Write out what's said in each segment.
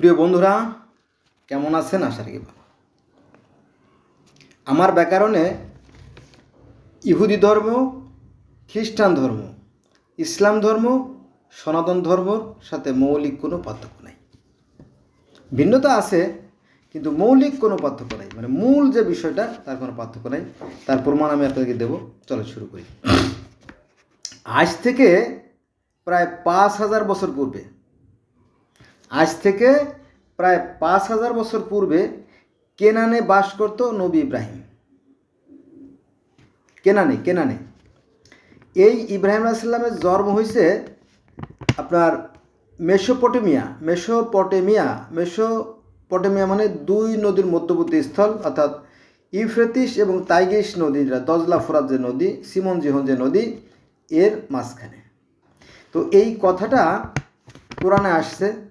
প্রিয় বন্ধুরা, কেমন আছেন? আশা রাখি। আমার ব্যাকরণে ইহুদি ধর্ম, খ্রিস্টান ধর্ম, ইসলাম ধর্ম, সনাতন ধর্মর সাথে মৌলিক কোনো পার্থক্য নাই। ভিন্নতা আছে, কিন্তু মৌলিক কোনো পার্থক্য নাই। মানে মূল যে বিষয়টা, তার কোনো পার্থক্য নাই। তার প্রমাণ আমি আপনাদেরকে দেবো। চলো শুরু করি। আজ থেকে প্রায় পাঁচ হাজার বছর পূর্বে আজ থেকে প্রায় পাঁচ হাজার বছর পূর্বে কেনানে বাস করত নবী ইব্রাহিম। কেনানে কেনানে। এই ইব্রাহিম আলাইসাল্লামের জন্ম হয়েছে আপনার মেসোপটেমিয়া। মেসোপটেমিয়া মেসোপটেমিয়া মানে দুই নদীর মধ্যবর্তী স্থল, অর্থাৎ ইউফ্রেতিস এবং তাইগিস নদী, যেটা দজলা ফোরাত যে নদী, সিমন জিহন যে নদী, এর মাঝখানে। তো এই কথাটা কোরআনে আসছে।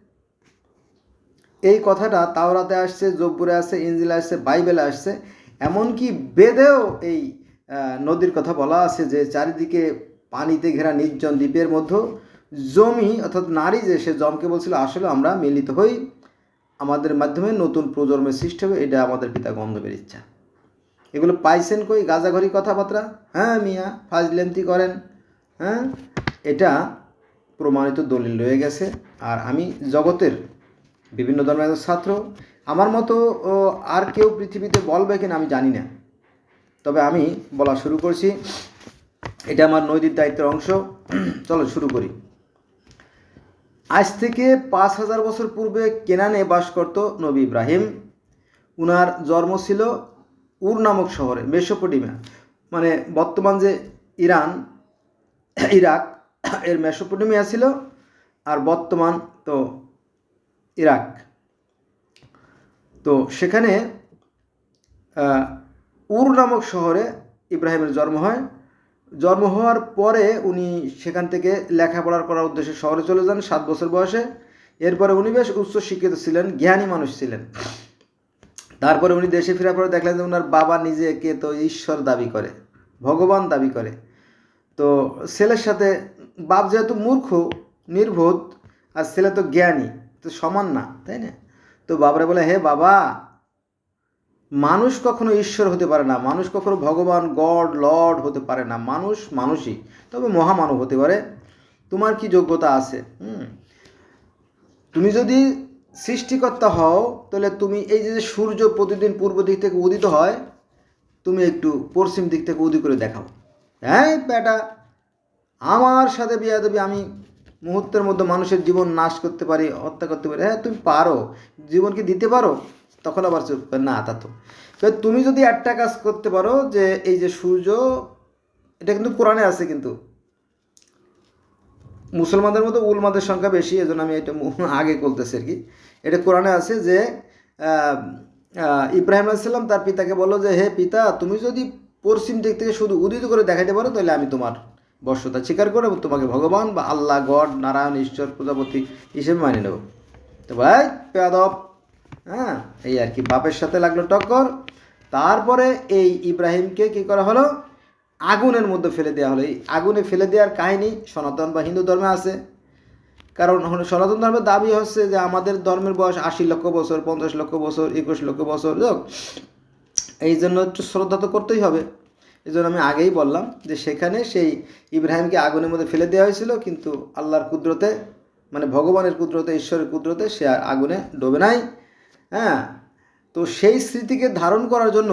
এই কথাটা তাওরাতে আসছে, জব্বুরে আসছে ইঞ্জিলে আসছে, বাইবেলে আসছে। এমনকি বেদেও এই নদীর কথা বলা আছে যে চারিদিকে পানিতে ঘেরা নির্জন দ্বীপের মধ্যে জমি অর্থাৎ নারী যে সে জমকে বলছিল, আসলে আমরা মিলিত হই। আমাদের মাধ্যমে নতুন প্রজন্মের সৃষ্টি হবে, এটা আমাদের পিতা গন্ধবের ইচ্ছা। এগুলো পাইছেন কই? গাজাঘরি কথাবার্তা? হ্যাঁ মিয়া ফাজলেন্তি করেন। হ্যাঁ? এটা প্রমাণিত দলিল রয়ে গেছে। আর আমি জগতের বিভিন্ন ধর্মের ছাত্র। আমার মতো আর কেউ পৃথিবীতে বলবে কিনা আমি জানি না। তবে আমি বলা শুরু করছি, এটা আমার নৈতিক দায়িত্বের অংশ। চলো শুরু করি। আজ থেকে পাঁচ হাজার বছর পূর্বে কেনানে বাস করত নবী ইব্রাহিম। উনার জন্ম ছিল উর নামক শহরে, মেসোপটেমিয়া। মানে বর্তমান যে ইরান, ইরাক, এর মেসোপটেমিয়া ছিল। আর বর্তমান তো ইরাক। তো সেখানে উর নামক শহরে ইব্রাহিমের জন্ম হয়। জন্ম হওয়ার পরে উনি সেখান থেকে লেখাপড়ার করার উদ্দেশ্যে শহরে চলে যান সাত বছর বয়সে। এরপরে উনি বেশ উচ্চ শিক্ষিত ছিলেন, জ্ঞানী মানুষ ছিলেন। তারপরে উনি দেশে ফেরার পরে দেখলেন যে ওনার বাবা নিজেকে তো ঈশ্বর দাবি করে, ভগবান দাবি করে। তো ছেলের সাথে, বাপ যেহেতু মূর্খ, নির্বোধ, আর ছেলে তো জ্ঞানী তো সমান না, তাই না? তো বাবারে বলে, হে বাবা, মানুষ কখনো ঈশ্বর হতে পারে না, মানুষ কখনো ভগবান, গড, লর্ড হতে পারে না, মানুষ মানুষই। তবে মহামানব হতে পারে। তোমার কি যোগ্যতা আছে? হুম। তুমি যদি সৃষ্টিকর্তা হও, তাহলে তুমি এই যে সূর্য প্রতিদিন পূর্ব দিক থেকে উদিত হয়, তুমি একটু পশ্চিম দিক থেকে উদিত করে দেখাও। হ্যাঁ বেটা, আমার সাথে বিয়া দেবী আমি মুহূর্তের মধ্যে মানুষের জীবন নাশ করতে পারি, হত্যা করতে পারি। হ্যাঁ তুমি পারো। জীবন কি দিতে পারো? তখন আবার না, তা তো। তুমি যদি একটা কাজ করতে পারো যে, এই যে সূর্য, এটা কিন্তু কোরআনে আছে কিন্তু। মুসলমানদের মতো উলমাদের সংখ্যা বেশি, এজন্য আমি এটা আগে বলতেছি আর কি। এটা কোরআনে আছে যে ইব্রাহিম আলাইসাল্লাম তার পিতাকে বলল যে, হে পিতা, তুমি যদি পশ্চিম দিক থেকে শুধু উদিত করে দেখাতে পারো, তাহলে আমি তোমার বর্ষতা স্বীকার করে এবং তোমাকে ভগবান বা আল্লাহ, গড, নারায়ণ, ঈশ্বর, প্রজাপতি হিসেবে মানিয়ে নেব। তো ভাই পেয়াদব হ্যাঁ এই আর কি, বাপের সাথে লাগল টক্কর। তারপরে এই ইব্রাহিমকে কি করা হলো? আগুনের মধ্যে ফেলে দেওয়া হলো। এই আগুনে ফেলে দেওয়ার কাহিনী সনাতন বা হিন্দু ধর্মে আছে। কারণ সনাতন ধর্মের দাবি হচ্ছে যে আমাদের ধর্মের বয়স আশি লক্ষ বছর, পঞ্চাশ লক্ষ বছর, একুশ লক্ষ বছর এই জন্য একটু শ্রদ্ধা তো করতেই হবে। এই জন্য আমি আগেই বললাম যে সেখানে সেই ইব্রাহিমকে আগুনের মধ্যে ফেলে দেওয়া হয়েছিল, কিন্তু আল্লাহর কুদরতে মানে ভগবানের কুদরতে, ঈশ্বরের কুদরতে সে আর আগুনে ডোবে নাই। হ্যাঁ? তো সেই স্মৃতিকে ধারণ করার জন্য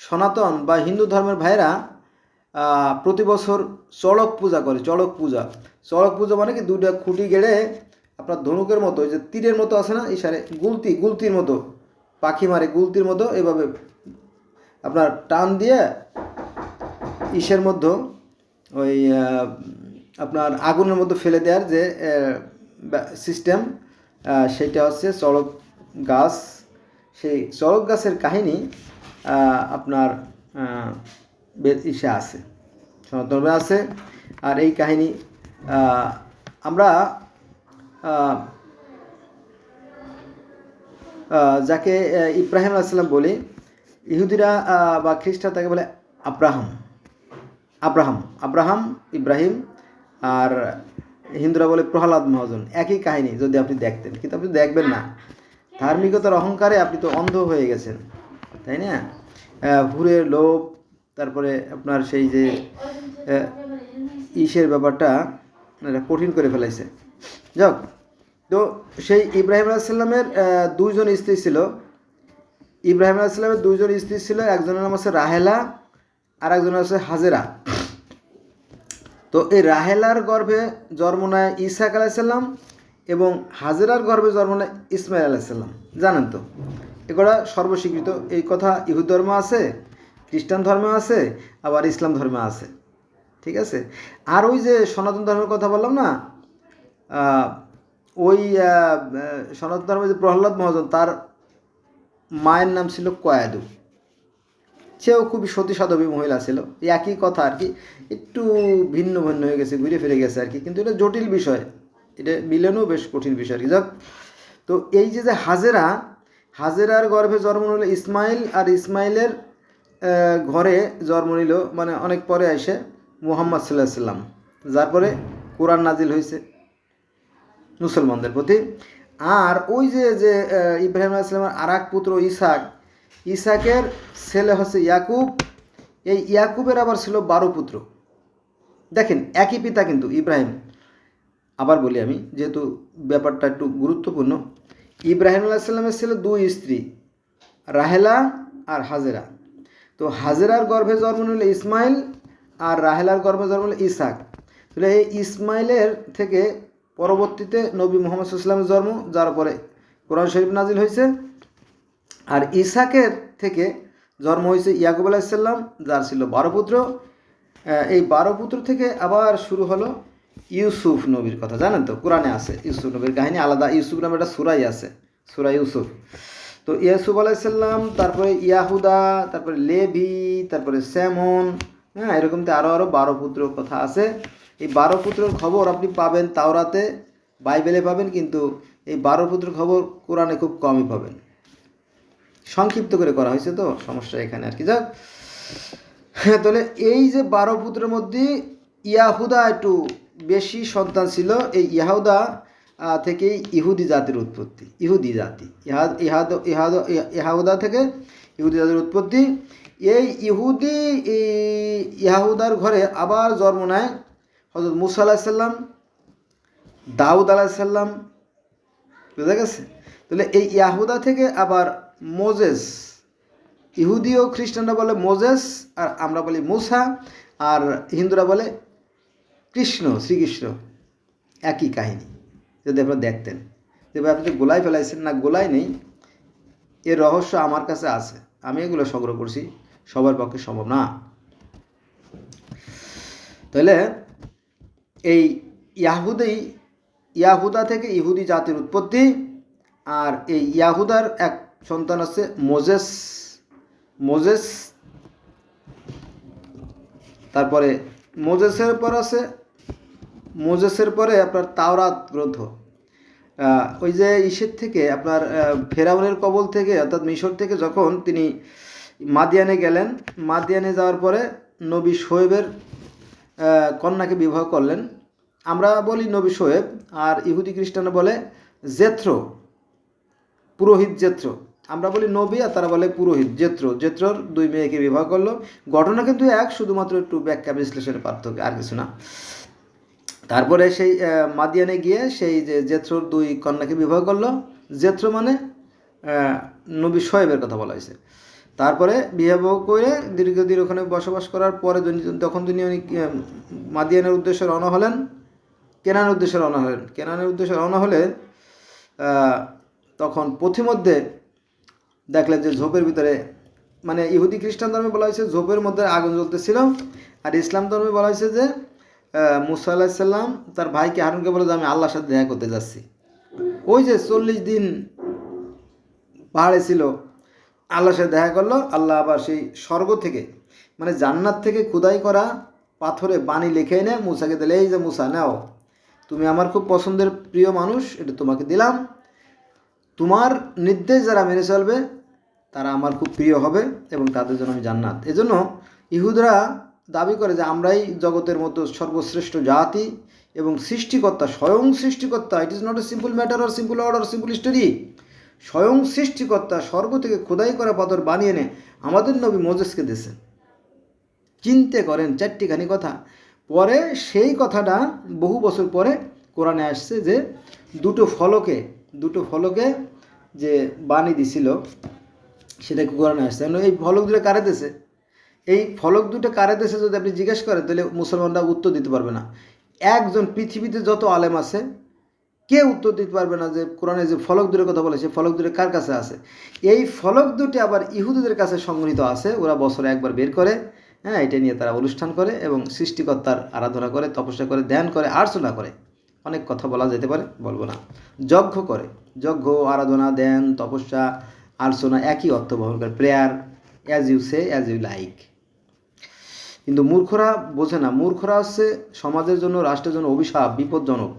সনাতন বা হিন্দু ধর্মের ভাইরা প্রতি বছর চড়ক পূজা করে, চড়ক পূজা। চড়ক পূজা মানে কি দুইটা খুঁটি গেড়ে আপনার ধনুকের মতো যে তীরের মতো আছে না ইশারে গুলতি, গুলতির মতো, পাখি মারে গুলতির মতো, এভাবে আপনার টান দিয়ে ইসের মধ্যে ওই আপনার আগুনের মধ্যে ফেলে দেওয়ার যে সিস্টেম সেটা হচ্ছে চড়ক গাছ। সেই চড়ক গাছের কাহিনী আপনার ইসে আছে, সনাতনে আছে। আর এই কাহিনী আমরা যাকে ইব্রাহিম আলাইসাল্লাম বলি, ইহুদিরা বা খ্রিস্টান তাকে বলে আব্রাহাম। আব্রাহাম আব্রাহাম ইব্রাহিম আর হিন্দুরা বলে প্রহ্লাদ মহাজন। একই কাহিনী যদি আপনি দেখতেন কিন্তু আপনি দেখবেন না। ধার্মিকতার অহংকারে আপনি তো অন্ধ হয়ে গেছেন তাই না? আহ, ভুরের লোভ তারপরে আপনার সেই যে ইসের ব্যাপারটা কঠিন করে ফেলাইছে। যাক তো সেই ইব্রাহিম আলাইসাল্লামের দুইজন স্ত্রী ছিল। ইব্রাহিম আলাইসাল্লামের দুইজন স্ত্রী ছিল একজনের নাম হচ্ছে রাহেলা আর একজনের হচ্ছে হাজেরা। তো এই রাহেলার গর্ভে জন্ম নেয় ইসাক আলাইসাল্লাম এবং হাজেরার গর্ভে জন্ম নেয় ইসমাইল আলাইসাল্লাম জানেন তো? এগুলা সর্বস্বীকৃত। এই কথা ইহুদ ধর্ম আছে, খ্রিস্টান ধর্মে আছে, আবার ইসলাম ধর্মে আছে। ঠিক আছে? আর ওই যে সনাতন ধর্মের কথা বললাম না ওই সনাতন ধর্মের যে প্রহ্লাদ মহাজন, তার মায়ের নাম ছিল কয়াদু সেও খুবই সতী সাধবী মহিলা ছিল। একই কথা আর কি, একটু ভিন্ন ভিন্ন হয়ে গেছে, ঘুরে ফিরে গেছে আর কি। কিন্তু এটা জটিল বিষয়। এটা মিলেনও বেশ কঠিন বিষয় আর কি। যাক, তো এই যে যে হাজেরা, হাজেরার গর্ভে জন্ম নিল ইসমাইল আর ইসমাইলের ঘরে জন্ম নিল মানে অনেক পরে এসে মুহাম্মদ সাল্লাহ সাল্লাম। যার পরে কোরআন নাজিল হয়েছে মুসলমানদের প্রতি। আর ওই যে যে ইব্রাহিম আলাইসালামের আর এক পুত্র ইসাক ইসাকের ছেলে হচ্ছে ইয়াকুব। এই ইয়াকুবের আবার ছিল বারো পুত্র। দেখেন, একই পিতা কিন্তু ইব্রাহিম। আবার বলি আমি, যেহেতু ব্যাপারটা একটু গুরুত্বপূর্ণ, ইব্রাহিম আলাইসাল্লামের ছিল দুই স্ত্রী, রাহেলা আর হাজেরা। তো হাজেরার গর্ভে জন্ম নিল ইসমাইল আর রাহেলার গর্ভে জন্ম নিল ইসাক। তাহলে এই ইসমাইলের থেকে পরবর্তীতে নবী মোহাম্মদ ইসলামের জন্ম, যার পরে কোরআন শরীফ নাজিল হয়েছে। আর ইসাকের থেকে জন্ম হয়েছে ইয়াকুব আলাইসাল্লাম যার ছিল বারো পুত্র। এই বারো পুত্র থেকে আবার শুরু হলো ইউসুফ নবীর কথা। জানেন তো, কোরআনে আছে ইউসুফ নবীর কাহিনী, আলাদা ইউসুফ নামে একটা সুরাই আছে সুরা ইউসুফ। তো ইয়াসুফ আলাইসাল্লাম তারপরে ইয়াহুদা, তারপরে লেভি তারপরে স্যামন হ্যাঁ এরকম তো আরও আরও বারো পুত্র কথা আছে। এই বারো পুত্রের খবর আপনি পাবেন তাওরাতে, বাইবেলে পাবেন, কিন্তু এই বারো পুত্রের খবর কোরআনে খুব কমই পাবেন। সংক্ষিপ্ত করে করা হয়েছে তো, সমস্যা এখানে আর কি। যাক হ্যাঁ তাহলে এই যে বারো পুত্রের মধ্যে ইয়াহুদা একটু বেশি সন্তান ছিল, এই ইয়াহুদা থেকে ইহুদি জাতির উৎপত্তি, ইহুদি জাতি। ইহাদ ইহাদ ইহাদ ইহাহুদা থেকে ইহুদি জাতির উৎপত্তি। এই ইহুদি ইয়াহুদার ঘরে আবার জন্ম নেয় হজরত মুসা আলাহিসাল্লাম দাউদ আলাহিসাল্লাম বুঝা গেছে? তাহলে এই ইয়াহুদা থেকে আবার মোজেস। ইহুদি ও খ্রিস্টানরা বলে মোজেস, আর আমরা বলি মুসা, আর হিন্দুরা বলে কৃষ্ণ, শ্রীকৃষ্ণ। একই কাহিনী, যদি আপনারা দেখতেন। যে আপনি যে গোলায় ফেলাইছেন না, গোলায় নেই, এর রহস্য আমার কাছে আছে। আমি এগুলো সংগ্রহ করছি, সবার পক্ষে সম্ভব না। তাহলে, এই ইয়াহুদেই ইয়াহুদা থেকে ইহুদি জাতির উৎপত্তি, আর এই ইয়াহুদার এক সন্তান আছে, মোজেস মোজেস, তারপরে মোজেসের পর আছে, মোজেসের পরে আপনার তাওরাত গ্রন্থ। ওই যে ইসের থেকে আপনার ফেরাউনের কবল থেকে, অর্থাৎ মিশর থেকে যখন তিনি মাদিয়ানে গেলেন, মাদিয়ানে যাওয়ার পরে নবী শোয়েবের কন্যাকে বিবাহ করলেন। আমরা বলি নবী শোয়েব আর ইহুদি খ্রিস্টানরা বলে জেথ্র, পুরোহিত জেত্র আমরা বলি নবী আর তারা বলে পুরোহিত, জেত্র। জেত্রর দুই মেয়েকে বিবাহ করল। ঘটনা কিন্তু এক, শুধুমাত্র একটু ব্যাখ্যা, বিশ্লেষণের পার্থক্য, আর কিছু না। তারপরে সেই মাদিয়ানে গিয়ে সেই যে জেত্রর দুই কন্যাকে বিবাহ করল। জেত্র মানে নবী শোয়েবের কথা বলা হয়েছে। তারপরে বিবাহ করে দীর্ঘদিন ওখানে বসবাস করার পরে তখন তিনি উনি মাদিয়ানের উদ্দেশ্যে রওনা হলেন। কেনানের উদ্দেশ্যে রওনা হলেন। কেনানের উদ্দেশ্যে রওনা হলে তখন পথিমধ্যে দেখলেন যে ঝোপের ভিতরে মানে ইহুদি খ্রিস্টান ধর্মে বলা হয়েছে ঝোপের মধ্যে আগুন জ্বলতেছিল। আর ইসলাম ধর্মে বলা হয়েছে যে মুসা আলাহিসাল্লাম তার ভাইকে হারুনকে বলে যে, আমি আল্লাহর সাথে দেখা করতে যাচ্ছি। ওই যে চল্লিশ দিন পাহাড়ে ছিল, আল্লাহর সাথে দেখা করল। আল্লাহ আবার সেই স্বর্গ থেকে মানে জান্নাত থেকে খুদাই করা পাথরে বাণী লিখে এনে মুসাকে দিলে, এই যে মুসা, নাও, তুমি আমার খুব পছন্দের প্রিয় মানুষ, এটা তোমাকে দিলাম। তোমার নির্দেশ যারা মেনে চলবে তারা আমার খুব প্রিয় হবে এবং তাদের জন্য আমি জান্নাত। এজন্য ইহুদরা দাবি করে যে আমরাই জগতের মতো সর্বশ্রেষ্ঠ জাতি এবং সৃষ্টিকর্তা, স্বয়ং সৃষ্টিকর্তা it is not a simple matter or simple order simple story স্বয়ং সৃষ্টিকর্তা, স্বর্গ থেকে খোদাই করা পাথর বানিয়ে এনে আমাদের নবী মোজেসকে দিয়েছেন। চিনতে করেন চারটিখানি কথা। পরে সেই কথাটা বহু বছর পরে কোরআনে আসছে যে দুটো ফলকে দুটো ফলকে যে বাণী দিছিল সেটাকে কোরআনে আসছে এই ফলক দুটো কারে দেশে এই ফলক দুটো কারে দেশে যদি আপনি জিজ্ঞেস করেন, তাহলে মুসলমানরা উত্তর দিতে পারবে না। একজন পৃথিবীতে যত আলেম আছে কে উত্তর দিতে পারবে না যে কোরআনে যে ফলক দূরের কথা বলে সেই ফলক দূরে কার কাছে আছে? এই ফলক দুটি আবার ইহুদিদের কাছে সংগৃহীত আছে, ওরা বছরে একবার বের করে হ্যাঁ এটা নিয়ে তারা অনুষ্ঠান করে এবং সৃষ্টিকর্তার আরাধনা করে, তপস্যা করে, ধ্যান করে, আর্চনা করে। অনেক কথা বলা যেতে পারে, বলব না। যজ্ঞ করে। যজ্ঞ, আরাধনা, ধ্যান, তপস্যা আর্চনা একই অর্থ বহন করে prayer as you say as you like কিন্তু মূর্খরা বোঝে না, মূর্খরা হচ্ছে সমাজের জন্য, রাষ্ট্রের জন্য অভিশাপ, বিপজ্জনক।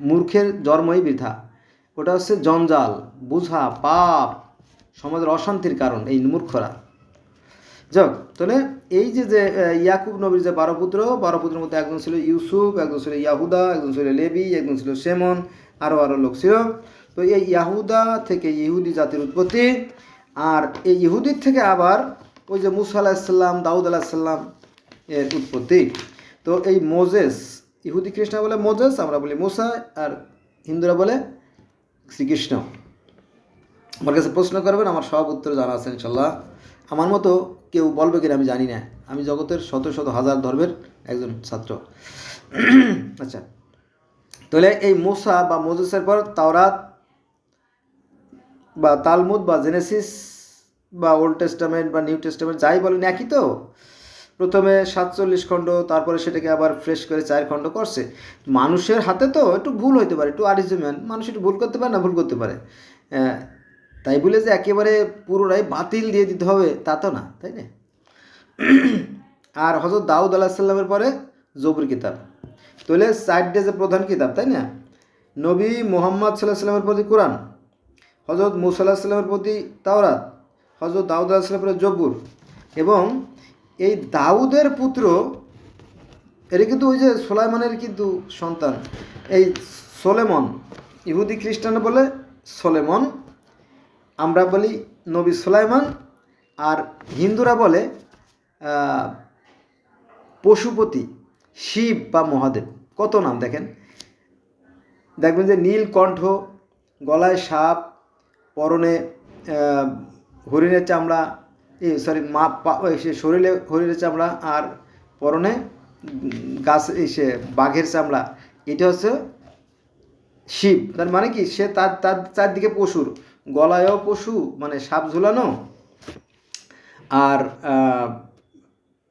মূর্খের জন্মই বৃথা। ওটা হচ্ছে জঞ্জাল, বুঝা, পাপ, সমাজের অশান্তির কারণ এই মূর্খরা। যাক, তাহলে এই যে যে ইয়াকুব নবীর যে বারো পুত্র, বারো পুত্রের মধ্যে একজন ছিল ইউসুফ, একজন ছিল ইয়াহুদা, একজন ছিল লেবি, একজন ছিল সেমন আরও আরও লোক ছিল। তো এই ইয়াহুদা থেকে ইহুদি জাতির উৎপত্তি, আর এই ইহুদির থেকে আবার ওই যে মুসা আলাহিসাল্লাম দাউদ আলাহিসাল্লাম এর উৎপত্তি। তো এই মোজেস, ইহুদি খ্রিস্টান বলে মোজেস, আমরা বলি মুসা, আর হিন্দুরা বলে শ্রীকৃষ্ণ। আমার কাছে প্রশ্ন করবেন, আমার সব উত্তর জানা আছে ইনশাল্লাহ আমার মতো কেউ বলবে কিনা আমি জানি না। আমি জগতের শত শত হাজার ধর্মের একজন ছাত্র। আচ্ছা। তাহলে এই মোসা বা মোজেসের পর তাওরাত বা তালমুদ বা জেনেসিস বা ওল্ড টেস্টামেন্ট বা নিউ টেস্টামেন্ট যাই বলেন একই তো। প্রথমে সাতচল্লিশ খণ্ড তারপরে সেটাকে আবার ফ্রেশ করে চার খণ্ড করছে। মানুষের হাতে তো একটু ভুল হইতে পারে একটু আরিজমেন্ট। মানুষ একটু ভুল করতে পারে না ভুল করতে পারে। আহ, তাই বলে যে একেবারে পুরোটাই বাতিল দিয়ে দিতে হবে তা তো না তাই না? আর হজরত দাউদ আলাহ সাল্লামের পরে জবুর কিতাব। তাহলে চারটে যে প্রধান কিতাব তাই না? নবী মোহাম্মদ সাল্লাহ সাল্লামের প্রতি কোরআন। হজরত মুসাল্লাহ সাল্লামের প্রতি তাওরাত হজরত দাউদ আলাহ সাল্লামের প্রতি জব্বুর এবং এই দাউদের পুত্র এটা কিন্তু ওই যে সোলাইমানের কিন্তু সন্তান, এই সোলেমন, ইহুদি খ্রিস্টান বলে সোলেমন, আমরা বলি নবী সোলাইমান, আর হিন্দুরা বলে পশুপতি, শিব বা মহাদেব। কত নাম দেখেন? দেখবেন যে নীলকণ্ঠ গলায় সাপ পরনে হরিণের চামড়া এই সরি মা সে শরীরে হরিণের চামড়া আর পরনে গাছ সে বাঘের চামড়া। এটা হচ্ছে শিব। তার মানে কি? সে তার তার চারদিকে পশুর। গলায়ও পশু মানে সাপ ঝুলানো। আর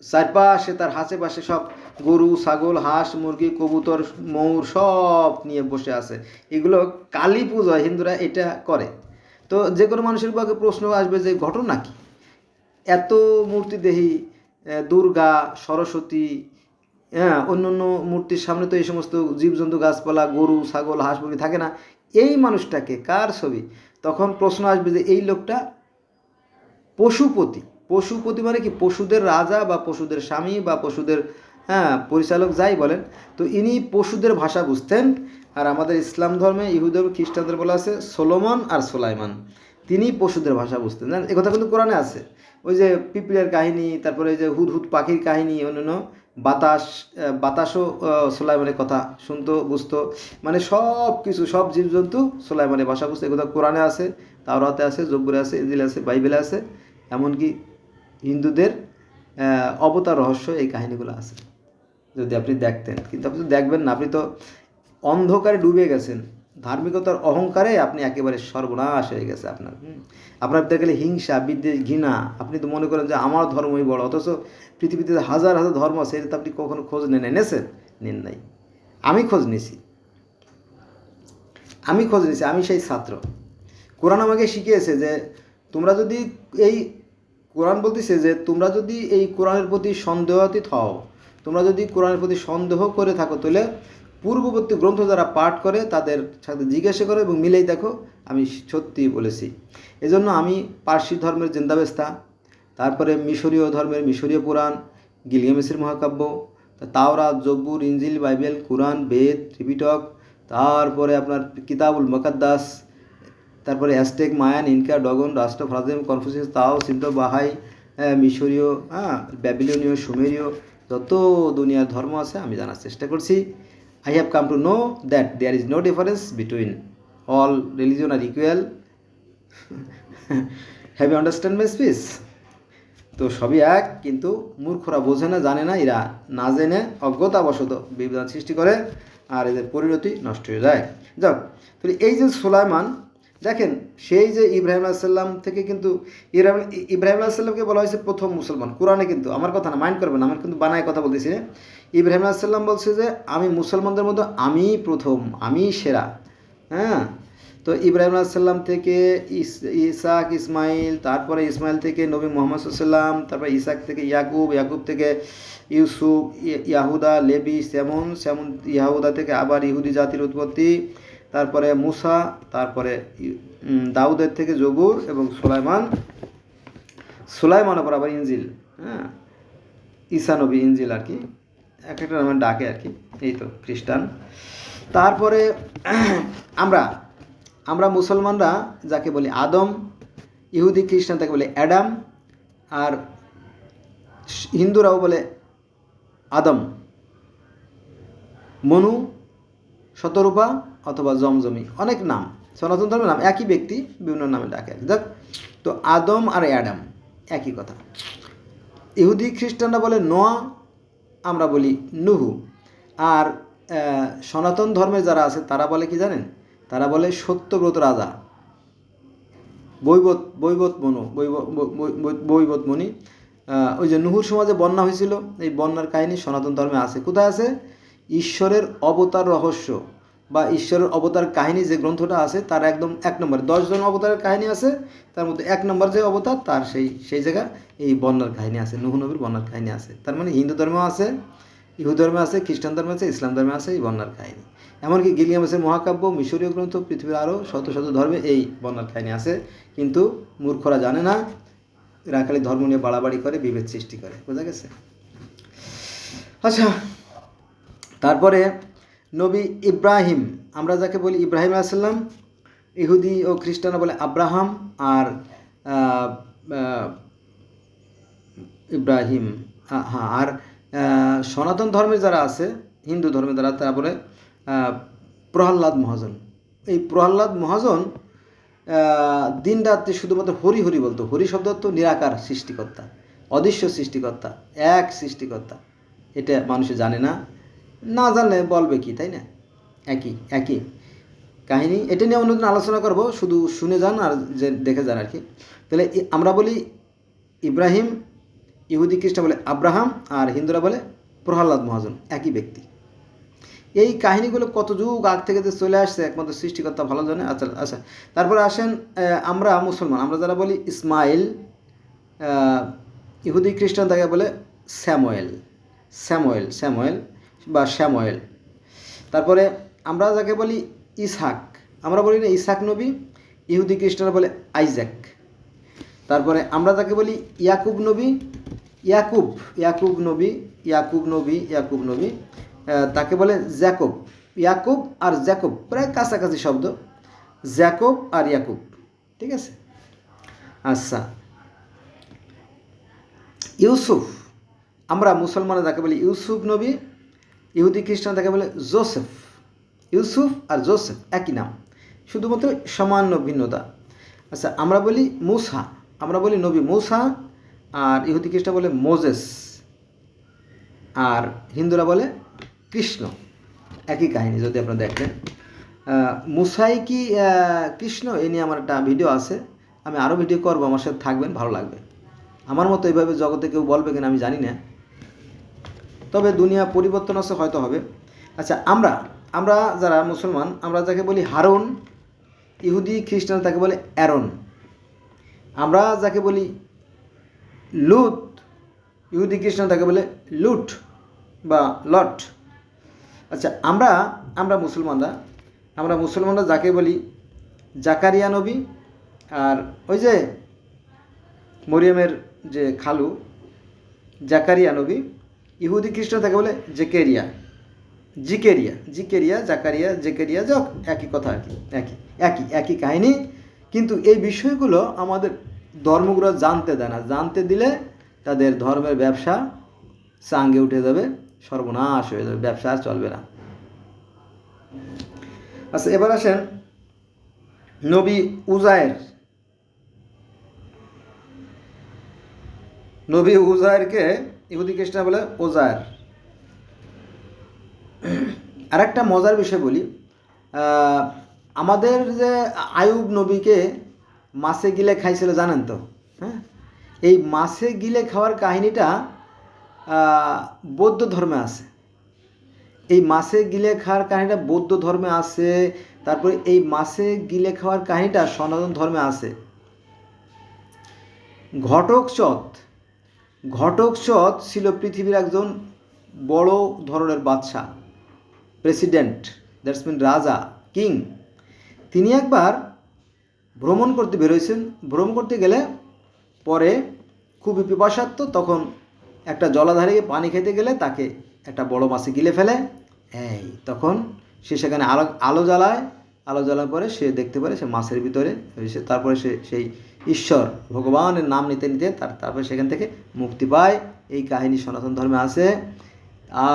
চারপাশে তার হাসে পাশে সব গরু, ছাগল, হাঁস, মুরগি, কবুতর, ময়ূর সব নিয়ে বসে আছে। এগুলো কালী পুজো, হিন্দুরা এটা করে। তো যে কোনো মানুষের বাকে প্রশ্ন আসবে যে ঘটনা কি? এত মূর্তি দেহি দুর্গা, সরস্বতী হ্যাঁ অন্য অন্য মূর্তির সামনে তো এই সমস্ত জীবজন্তু, গাছপালা, গরু, ছাগল, হাঁস, মুরগি থাকে না। এই মানুষটাকে কার ছবি? তখন প্রশ্ন আসবে যে এই লোকটা পশুপতি। পশুপতি মানে কি? পশুদের রাজা বা পশুদের স্বামী বা পশুদের হ্যাঁ পরিচালক যাই বলেন, তো ইনি পশুদের ভাষা বুঝতেন। আর আমাদের ইসলাম ধর্মে ইহুদের খ্রিস্টানদের বলা আছে সোলোমন আর সোলাইমান। তিনি পশুদের ভাষা বুঝতেন। জানেন, এ কথা কিন্তু কোরআনে আছে। ওই যে পিপিলের কাহিনী, তারপরে এই যে হুদ হুদ পাখির কাহিনী, অন্যান্য বাতাস বাতাসও সোলাইমানের কথা শুনতো, বুঝতো। মানে সব কিছু, সব জীবজন্তু সোলাইমানের ভাষা বুঝতো। এ কথা কোরআনে আছে, তাওরাতে আছে, জব্বুরে আছে ইজিল আছে, বাইবেলে আছে। এমনকি হিন্দুদের অবতার রহস্য এই কাহিনীগুলো আছে। যদি আপনি দেখতেন। কিন্তু আপনি তো দেখবেন না। আপনি তো অন্ধকারে ডুবে গেছেন। ধার্মিকতার অহংকারে আপনি একেবারে সর্বনাশ হয়ে গেছে আপনার। আপনার দেখলে হিংসা বিদ্বেষ ঘৃণা। আপনি তো মনে করেন যে আমার ধর্মই বড় অথচ পৃথিবীতে হাজার হাজার ধর্ম আছে এটা তো আপনি কখনো খোঁজ নেন এনেছেন নেন নাই। আমি খোঁজ নিছি। আমি খোঁজ নিছি আমি সেই ছাত্র। কোরআন আমাকে শিখিয়েছে যে তোমরা যদি এই কোরআন বলতেছে যে তোমরা যদি এই কোরআনের প্রতি সন্দেহাতীত হও তোমরা যদি কোরআনের প্রতি সন্দেহ করে থাকো তাহলে পূর্ববর্তী গ্রন্থ যারা পাঠ করে, তাদের সাথে জিজ্ঞাসা করো এবং মিলেই দেখো, আমি সত্যি বলেছি। এজন্য আমি পার্সি ধর্মের জিন্দাবেস্তা, তারপরে মিশরীয় ধর্মের মিশরীয় পুরাণ, গিলগামেসের মহাকাব্য তাওরা জব্বুর ইঞ্জিল বাইবেল, কোরআন, বেদ, ত্রিপিটক, তারপরে আপনার কিতাবুল মকাদ্দাস, তারপরে অ্যাস্টেক মায়ান, ইনকা, ডগন, রাষ্ট্র, ফ্রাজিম, কনফুসিয়াস, তাও সিদ্ধ বাহাই মিশরীয় হ্যাঁ ব্যাবিলনীয়, সুমেরীয়, যত দুনিয়ার ধর্ম আছে, আমি জানার চেষ্টা করছি। I have come to know that there is no difference between all religion are equal have you understand my speech তো সবই এক, কিন্তু মূর্খরা বোঝে না, জানে না, এরা না জেনে অজ্ঞতাবশত বিভ্রান্ত সৃষ্টি করে, আর এদের পরিণতি নষ্ট হয়ে যায়। যাক, তাহলে এই যে সুলাইমান দেখেন, সেই যে ইব্রাহিম আলাইসাল্লাম থেকে কিন্তু ইব্রাহিম ইব্রাহিম আলাইসাল্লামকে বলা হয়েছে প্রথম মুসলমান। কোরআনে কিন্তু, আমার কথা না, মাইন্ড করবেন আমার কিন্তু বানায় কথা বলতেছি না। ইব্রাহিম আলাইসাল্লাম বলছে যে, আমি মুসলমানদের মধ্যে আমি প্রথম আমি সেরা। হ্যাঁ? তো ইব্রাহিম আলাইসাল্লাম থেকে ইস, ইসাক, ইসমাইল, তারপরে ইসমাইল থেকে নবী মোহাম্মদ সাল্লাম, তারপরে ইসাক থেকে ইয়াকুব ইয়াকুব থেকে ইউসুফ ইয়াহুদা, লেবি, সেমন সেমন, ইয়াহুদা থেকে আবার ইহুদি জাতির উৎপত্তি। তারপরে মুসা, তারপরে দাউদের থেকে জবুর এবং সুলাইমান। সুলাইমান ওপর আবার ইঞ্জিল হ্যাঁ? ঈসা নবী ইঞ্জিল আর কি। এক একটা নামে ডাকে আর কি, এই তো খ্রিস্টান। তারপরে আমরা আমরা মুসলমানরা যাকে বলি আদম, ইহুদি খ্রিস্টান তাকে বলে অ্যাডাম, আর হিন্দুরাও বলে আদম। মনু, শতরূপা অথবা জমজমি, অনেক নাম, সনাতন ধর্মের নাম, একই ব্যক্তি বিভিন্ন নামে ডাকে। দেখ, তো আদম আর অ্যাডাম, একই কথা। ইহুদি, খ্রিস্টানরা বলে নোয়া, আমরা বলি নুহু। আর সনাতন ধর্মের যারা আছে, তারা বলে কি জানেন? তারা বলে সত্যব্রত রাজা। বৈবত বৈবত মনু বৈবত মণি। ওই যে নুহুর সমাজে বন্যা হয়েছিল, এই বন্যার কাহিনী সনাতন ধর্মে আছে। কোথায় আছে? ঈশ্বরের অবতার রহস্য। বা ঈশ্বরের অবতার কাহিনী যে গ্রন্থটা আছে, তার একদম এক নম্বর। দশজন অবতারের কাহিনী আছে, তার মধ্যে এক নম্বর যে অবতার, তার সেই সেই জায়গা এই বন্যার কাহিনী আছে নবীর বন্যার কাহিনী আছে। তার মানে হিন্দু ধর্ম আছে ইহু ধর্মে আছে, খ্রিস্টান ধর্মে আছে, ইসলাম ধর্মে আছে, এই বন্যার কাহিনী। এমনকি গিলিয়ামসের মহাকাব্য, মিশরীয় গ্রন্থ, পৃথিবীর আরও শত শত ধর্মে এই বন্যার কাহিনী আছে। কিন্তু মূর্খরা জানে না, এরা খালি ধর্ম নিয়ে বাড়াবাড়ি করে, বিভেদ সৃষ্টি করে। বোঝা গেছে? আচ্ছা তারপরে নবী ইব্রাহিম আমরা যাকে বলি ইব্রাহিম আলাইসাল্লাম ইহুদি ও খ্রিস্টানরা বলে আব্রাহাম আর ইব্রাহিম হ্যাঁ আর আহ, সনাতন ধর্মের যারা আছে হিন্দু ধর্মের যারা তারা বলে প্রহ্লাদ মহাজন। এই প্রহ্লাদ মহাজন দিন রাত্রি শুধুমাত্র হরি হরি বলতো। হরি শব্দ তো নিরাকার সৃষ্টিকর্তা অদৃশ্য সৃষ্টিকর্তা এক সৃষ্টিকর্তা। এটা মানুষে জানে না। না জানলে বলবে কি, তাই না? একই একই কাহিনী। এটা নিয়ে অন্যদিন আলোচনা করব, শুধু শুনে যান আর যে দেখে যান আর কি। তাহলে আমরা বলি ইব্রাহিম, ইহুদি খ্রিস্টান বলে আব্রাহাম আর হিন্দুরা বলে প্রহ্লাদ মহাজন, একই ব্যক্তি। এই কাহিনীগুলো কত যুগ আগ থেকে যে চলে আসছে, একমাত্র সৃষ্টিকর্তা ভালো জানে। আচ্ছা আচ্ছা তারপরে আসেন আমরা মুসলমান, আমরা যারা বলি ইসমাইল ইহুদি খ্রিস্টান তাকে বলে স্যামোয়েল স্যামোয়েল স্যামোয়েল। বা শ্যামোয়েল। তারপরে আমরা যাকে বলি ইসহাক, আমরা বলি না ইসহাক নবী, ইহুদি খ্রিস্টানরা বলে আইজ্যাক। তারপরে আমরা যাকে বলি ইয়াকুব নবী, ইয়াকুব ইয়াকুব নবী ইয়াকুব নবী ইয়াকুব নবী তাকে বলে জ্যাকব। ইয়াকুব আর জ্যাকব প্রায় কাছাকাছি শব্দ, জ্যাকব আর ইয়াকুব। ঠিক আছে? আচ্ছা। ইউসুফ, আমরা মুসলমানরা যাকে বলি ইউসুফ নবী ইহুদি খ্রিস্টান তাকে বলে জোসেফ। ইউসুফ আর জোসেফ, একই নাম। শুধুমাত্র সামান্য ভিন্নতা। আচ্ছা আমরা বলি মুসা। আমরা বলি নবী মুসা আর ইহুদি খ্রিস্টান বলে মোজেস। আর হিন্দুরা বলে কৃষ্ণ। একই কাহিনী, যদি আপনারা দেখেন। মুসাই কি কৃষ্ণ? এ নিয়ে আমার একটা ভিডিও আছে। আমি আরও ভিডিও করব, আমার সাথে থাকবেন, ভালো লাগবে। আমার মতো এইভাবে জগতে কেউ বলবে কিনা আমি জানি না। তবে দুনিয়া পরিবর্তন আছে, হয়তো হবে। আচ্ছা আমরা আমরা যারা মুসলমান, আমরা যাকে বলি হারুন, ইহুদি, খ্রিস্টান, তাকে বলে অ্যারন। আমরা যাকে বলি লুত, ইহুদি, খ্রিস্টান, তাকে বলে লুট বা লট। আচ্ছা আমরা আমরা মুসলমানরা আমরা মুসলমানরা যাকে বলি জাকারিয়া নবী আর ওই যে মরিয়মের যে খালু, জাকারিয়া নবী ইহুদি খ্রিস্টান তাকে বলে জেকেরিয়া। জিকেরিয়া জিকেরিয়া, জাকারিয়া, জেকেরিয়া, যাক, একই কথা আর কি, একই একই একই কাহিনী। কিন্তু এই বিষয়গুলো আমাদের ধর্মগুলো জানতে দেয় না। জানতে দিলে তাদের ধর্মের ব্যবসা চাঙ্গে উঠে যাবে, সর্বনাশ হয়ে যাবে, ব্যবসা আর চলবে না। আচ্ছা এবার আসেন নবী উজায়ের নবী উজায়েরকে ইহুদি খ্রিস্টান বলে ওজার আর একটা মজার বিষয় বলি আমাদের যে আয়ুব নবীকে মাছে গিলে খাইছিল, জানেন তো? হ্যাঁ? এই মাছে গিলে খাওয়ার কাহিনীটা বৌদ্ধ ধর্মে আছে। এই মাছে গিলে খাওয়ার কাহিনীটা বৌদ্ধ ধর্মে আছে, তারপরে এই মাছে গিলে খাওয়ার কাহিনীটা সনাতন ধর্মে আছে। ঘটকচত ছিল পৃথিবীর একজন বড় ধরনের বাদশা প্রেসিডেন্ট, দ্যাটস মিন রাজা, কিং। তিনি একবার ভ্রমণ করতে বেরোয়েছেন ভ্রমণ করতে গেলে পরে খুবই পিপাসার্থ তখন একটা জলাধারে পানি খেতে গেলে তাকে একটা বড় মাছে গিলে ফেলে। এই, তখন সে সেখানে আলো আলো জ্বালায়। আলো জ্বালার পরে সে দেখতে পারে সে মাছের ভিতরে সে তারপরে সে, সেই ঈশ্বর ভগবানের নাম নিতে নিতে তার তারপরে সেখান থেকে মুক্তি পায়। এই কাহিনী সনাতন ধর্মে আছে।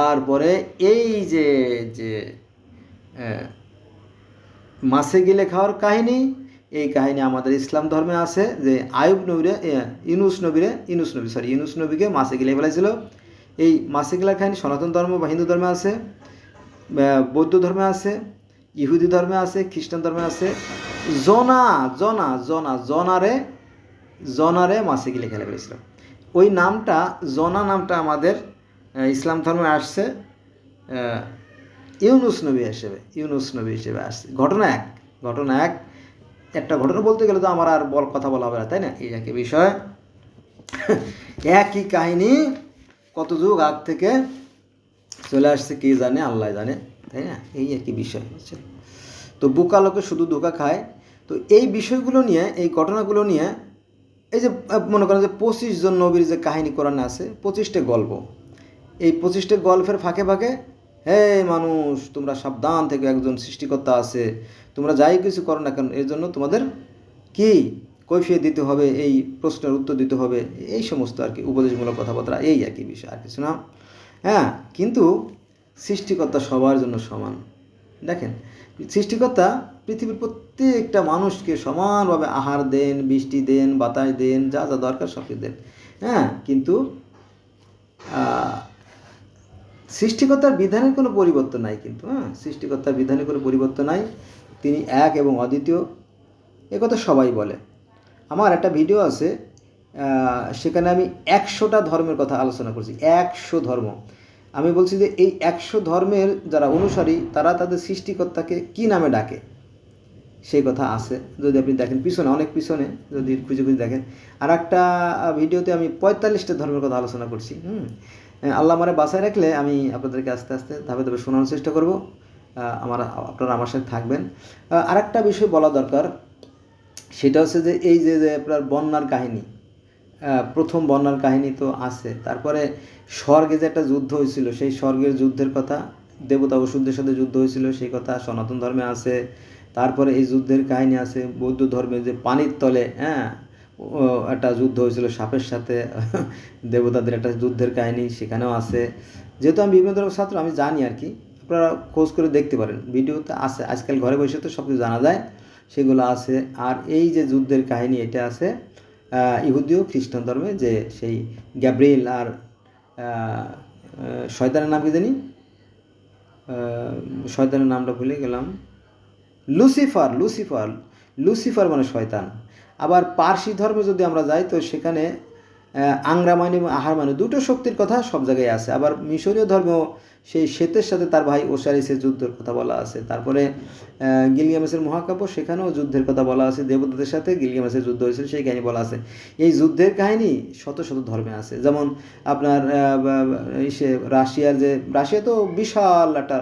আর পরে এই যে যে মাছে গিলে খাওয়ার কাহিনী, এই কাহিনী আমাদের ইসলাম ধর্মে আছে যে আয়ুব নবীরে ইনুস নবীরে, ইউনুস নবী সরি ইনুস নবীকে মাছে গিলে ফেলেছিল এই মাসে গিলার কাহিনী সনাতন ধর্ম বা হিন্দু ধর্মে আছে বৌদ্ধ ধর্মে আছে। ইহুদি ধর্মে আছে, খ্রিস্টান ধর্মে আছে। জনা জনা জনা, জনারে জনারে মাছে গিলে খেলে ফেলেছিল ওই নামটা, জনা নামটা আমাদের ইসলাম ধর্মে আসছে ইউনুস নবী হিসেবে, ইউনুস নবী হিসেবে আসছে। ঘটনা এক ঘটনা এক। একটা ঘটনা বলতে গেলে তো আমার আর বল কথা বলা হবে না, তাই না? এই একই বিষয়। একই কাহিনী, কত যুগ আগ থেকে চলে আসছে, কে জানে, আল্লাহ জানে। তাই না এই একই বিষয়, বুঝছেন? তো বোকা লোকে শুধু ধোকা খায়। তো এই বিষয়গুলো নিয়ে, এই ঘটনাগুলো নিয়ে, এই যে মনে করেন যে পঁচিশ জন নবীর যে কাহিনী কোরআনে আছে, পঁচিশটা গল্প। এই পঁচিশটা গল্পের ফাঁকে ফাঁকে, হে মানুষ, তোমরা সাবধান থেকে একজন সৃষ্টিকর্তা আছে, তোমরা যাই কিছু করো না কেন, এর জন্য তোমাদের কি কৈফিয়ত দিতে হবে, এই প্রশ্নের উত্তর দিতে হবে, এই সমস্ত আর কি, উপদেশমূলক কথাবার্তা, এই আর কি বিষয়, আর কিছু না। হ্যাঁ কিন্তু সৃষ্টিকর্তা সবার জন্য সমান। দেখেন, সৃষ্টিকর্তা পৃথিবীর প্রত্যেকটা মানুষকে সমানভাবে আহার দেন, বৃষ্টি দেন, বাতাস দেন, যা যা দরকার সব দেন। হ্যাঁ কিন্তু সৃষ্টিকর্তার বিধানের কোনো পরিবর্তন নাই কিন্তু হ্যাঁ সৃষ্টিকর্তার বিধানে কোনো পরিবর্তন নাই। তিনি এক এবং অদ্বিতীয়, এ কথা সবাই বলে। আমার একটা ভিডিও আছে সেখানে আমি একশোটা ধর্মের কথা আলোচনা করছি। একশো ধর্ম। আমি বলছি যে এই একশো ধর্মের যারা অনুসারী, তারা তাদের সৃষ্টিকর্তাকে কি নামে ডাকে? সেই কথা আছে। যদি আপনি দেখেন পিছনে, অনেক পিছনে যদি খুঁজে খুঁজে দেখেন। আর একটা ভিডিওতে আমি পঁয়তাল্লিশটা ধর্মের কথা আলোচনা করছি, হুম? আল্লাহ আমারে বাসায় রাখলে আমি আপনাদেরকে আস্তে আস্তে ধাপে ধাপে শোনানোর চেষ্টা করব। আমার, আপনারা আমার সাথে থাকবেন। আর একটা বিষয় বলা দরকার, সেটা হচ্ছে যে এই যে আপনার বন্যার কাহিনী প্রথম বন্যার কাহিনী তো আছে। তারপরে স্বর্গে যে একটা যুদ্ধ হয়েছিল, সেই স্বর্গের যুদ্ধের কথা, দেবতা ওষুধের সাথে যুদ্ধ হয়েছিল, সেই কথা সনাতন ধর্মে আছে। তারপরে এই যুদ্ধের কাহিনী আছে, বৌদ্ধ ধর্মে যে পানির তলে হ্যাঁ একটা যুদ্ধ হয়েছিল সাপের সাথে, দেবতাদের একটা যুদ্ধের কাহিনী সেখানেও আছে। যেহেতু আমি বিভিন্ন ধর্মের ছাত্র, আমি জানি আর কি, আপনারা খোঁজ করে দেখতে পারেন। ভিডিওতে আছে, আজকাল ঘরে বসে তো সব কিছু জানা যায়, সেগুলো আছে। আর এই যে যুদ্ধের কাহিনী, এটা আছে ইহুদিও খ্রিস্টান ধর্মে যে সেই গ্যাব্রিয়েল আর শয়তানের নাম কি জানি? শয়তানের নামটা ভুলে গেলাম। লুসিফার লুসিফার লুসিফার মানে শয়তান। আবার পার্সি ধর্মে যদি আমরা যাই, তো সেখানে আংরা মানে আহার মানে দুটো শক্তির কথা সব জায়গায় আছে। আবার মিশরীয় ধর্ম সেই শ্বেতের সাথে তার ভাই ওসারিসের যুদ্ধের কথা বলা আছে। তারপরে গিলগামেসের মহাকাব্য, সেখানেও যুদ্ধের কথা বলা আছে। দেবতাদের সাথে গিলগামেসের যুদ্ধ হয়েছিল, সেই কাহিনী বলা আছে। এই যুদ্ধের কাহিনী শত শত ধর্মে আছে। যেমন আপনার ইসে রাশিয়ার যে, রাশিয়া তো বিশাল একটা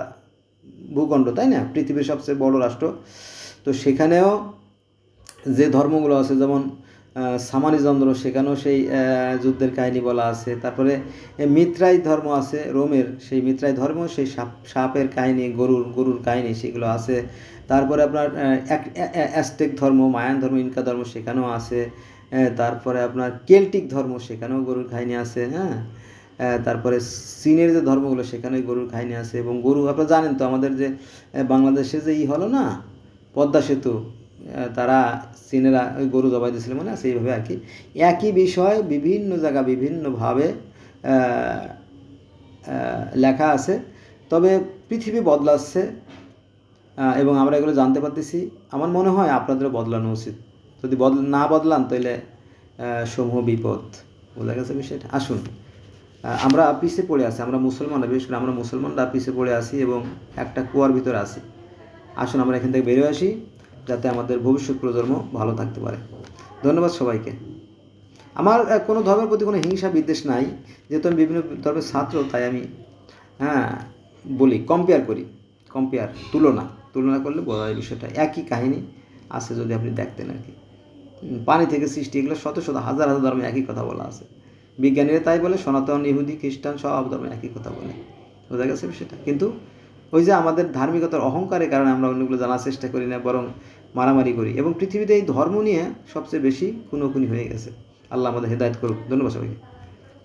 ভূখণ্ড, তাই না? পৃথিবীর সবচেয়ে বড় রাষ্ট্র। তো সেখানেও যে ধর্মগুলো আছে, যেমন সামানিচন্দ্র সেখানেও সেই যুদ্ধের কাহিনী বলা আছে। তারপরে মিত্রাই ধর্ম আছে, রোমের সেই মিত্রাই ধর্ম, সেই সাপ, সাপের কাহিনী, গরুর গরুর কাহিনী সেগুলো আছে। তারপরে আপনার এ- ধর্ম, মায়ান ধর্ম, ইনকা ধর্ম সেখানেও আছে। তারপরে আপনার কেল্টিক ধর্ম, সেখানেও গরুর কাহিনী আছে হ্যাঁ? তারপরে চীনের যে ধর্মগুলো সেখানে গরুর কাহিনী আছে। এবং গরু, আপনারা জানেন তো, আমাদের যে বাংলাদেশে যে ই হলো না, পদ্মা সেতু তারা চীনেরা ওই গরু জবাই দিয়েছিল মানে সেইভাবে আর কি। একই বিষয়, বিভিন্ন জায়গা বিভিন্নভাবে লেখা আছে। তবে পৃথিবী বদলাচ্ছে এবং আমরা এগুলো জানতে পারতেছি। আমার মনে হয় আপনাদেরও বদলানো উচিত। যদি বদল, না বদলান তাহলে সমূহ বিপদ। বোঝা গেছে বিষয়টা? আসুন। আমরা পিছিয়ে পড়ে আছি, আমরা মুসলমানরা, বিশেষ করে আমরা মুসলমানরা পিছিয়ে পড়ে আছি এবং একটা কুয়ার ভিতরে আছি। আসুন, আমরা এখান থেকে বেরিয়ে আসি। যাতে আমাদের ভবিষ্যৎ প্রজন্ম ভালো থাকতে পারে। ধন্যবাদ সবাইকে। আমার কোনো ধর্মের প্রতি কোনো হিংসা, বিদ্বেষ নাই। যেহেতু আমি বিভিন্ন ধর্মের ছাত্র, তাই আমি হ্যাঁ বলি কম্পেয়ার করি। কম্পেয়ার তুলনা। তুলনা করলে বোঝা যায় বিষয়টা। একই কাহিনী আছে যদি আপনি দেখতেন আর কি। পানি থেকে সৃষ্টি এগুলো শত শত, হাজার হাজার ধর্মে একই কথা বলা আছে। বিজ্ঞানীরা তাই বলে, সনাতন, ইহুদি, খ্রিস্টান সব ধর্মে একই কথা বলে। বোঝা গেছে বিষয়টা? কিন্তু ওই যে আমাদের ধার্মিকতার অহংকারের কারণে আমরা অন্যগুলো জানার চেষ্টা করি না, বরং মারামারি করি। এবং পৃথিবীতে এই ধর্ম নিয়ে সবচেয়ে বেশি খুনোখুনি হয়ে গেছে। আল্লাহ আমাদের হেদায়ত করুক। ধন্যবাদ সবাইকে।